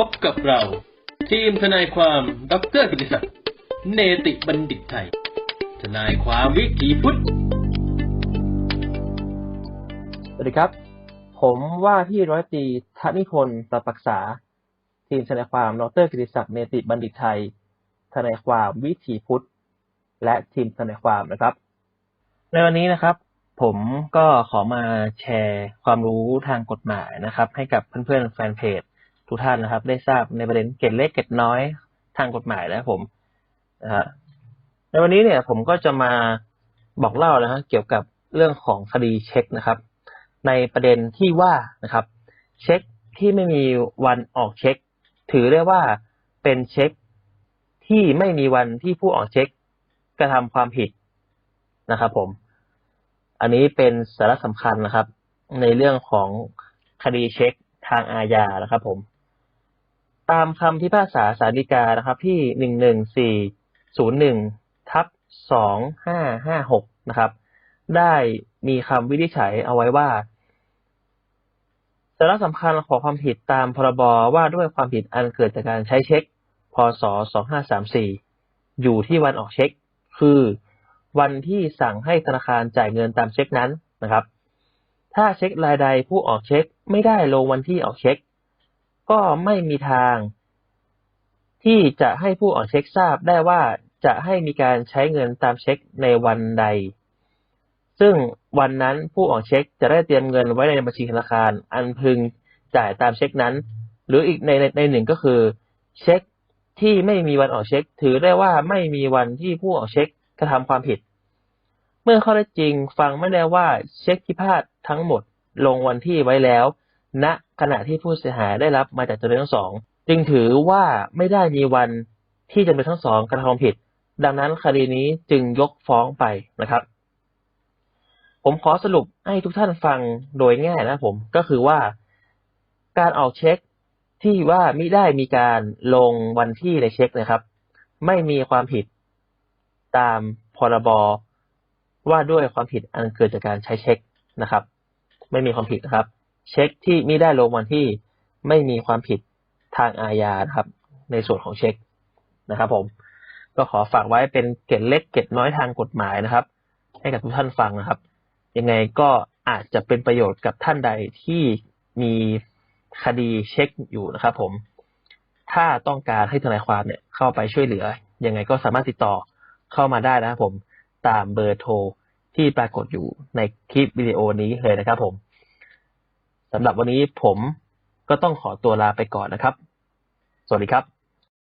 พบกับเรา ทีมทนายความดรกิติศักดิ์เนติบัณฑิตไทย ทนายความวิถีพุทธ สวัสดีครับ ผมว่าที่ร้อยตรีธนิพนธ์สัปรักษา ทีมทนายความดรกิติศักดิ์เนติบัณฑิตไทย ทนายความวิถีพุทธ และทีมทนายความนะครับ ในวันนี้นะครับผมก็ขอมาแชร์ความรู้ทางกฎหมายนะครับ ให้กับเพื่อนๆแฟนเพจ ทุกท่านนะครับ ได้ทราบในประเด็นเกร็ดเล็กเกร็ดน้อยทางกฎหมายนะครับผมนะฮะในวันนี้เนี่ยผมก็จะมาบอกเล่านะฮะเกี่ยวกับเรื่องของคดีเช็คนะครับ ในประเด็นที่ว่านะครับ เช็คที่ไม่มีวันออกเช็ค ถือได้ว่าเป็นเช็คที่ไม่มีวันที่ผู้ออกเช็คกระทำความผิดนะครับ ผม อันนี้เป็นสาระสำคัญนะครับ ในเรื่องของคดีเช็คทางอาญานะครับ ผม ตามคำพิพากษาสารดีกานะครับ ที่หนึ่งหนึ่งสี่ศูนย์หนึ่งทับสองห้าห้าหกนะครับ ได้มีคำวินิจฉัยเอาไว้ว่าสาระสำคัญของความผิดตามพรบว่าด้วยความผิดอันเกิดจากการใช้เช็ค พศ 2534 อยู่ที่วันออกเช็ค คือ วันที่สั่งให้ธนาคารจ่ายเงินตามเช็คนั้นนะครับ ถ้าเช็ครายใดผู้ออกเช็คไม่ได้ลงวันที่ออกเช็ค ก็ไม่มีทาง ที่จะให้ผู้ออกเช็คทราบได้ว่าจะให้มีการใช้เงินตามเช็คในวันใด ซึ่งวันนั้นผู้ออกเช็คจะได้เตรียมเงินไว้ในบัญชีธนาคาร อันพึงจ่ายตามเช็คนั้น หรืออีกในในในหนึ่งก็คือ เช็คที่ไม่มีวันออกเช็ค ถือได้ว่าไม่มีวันที่ผู้ออกเช็คกระทำความผิด เมื่อข้อเท็จจริงฟังไม่ได้ว่าเช็คที่พลาดทั้งหมดลงวันที่ไว้แล้ว ณขณะที่ผู้เสียหายได้รับมาจากจำเลยทั้งสอง จึงถือว่าไม่ได้มีวันที่จำเลยทั้งสองกระทำผิด ดังนั้นคดีนี้จึงยกฟ้องไปนะครับ ผมขอสรุปให้ทุกท่านฟังโดยง่ายนะผมก็คือว่าการออกเช็คที่ว่ามิได้มีการลงวันที่ในเช็คนะครับ ไม่มีความผิดตามพรบว่าด้วยความผิดอันเกิดจากการใช้เช็คนะครับ ไม่มีความผิดนะครับ เช็คที่มิได้ลงวันที่ไม่มีความผิดทางอาญาครับ ในส่วนของเช็คนะครับ ผม ก็ขอฝากไว้เป็นเกร็ดเล็กเกร็ดน้อยทางกฎหมายนะครับ ให้กับทุกท่านฟังนะครับ ยังไงก็อาจจะเป็นประโยชน์กับท่านใดที่มีคดีเช็คอยู่นะครับผมถ้าต้องการให้ทนายความเนี่ยเข้าไปช่วยเหลือ ยังไงก็สามารถติดต่อเข้ามาได้นะครับผมตามเบอร์โทรที่ปรากฏอยู่ในคลิปวิดีโอนี้เลยนะครับผม สำหรับวันนี้ผมก็ต้องขอตัวลาไปก่อนนะครับ สวัสดีครับ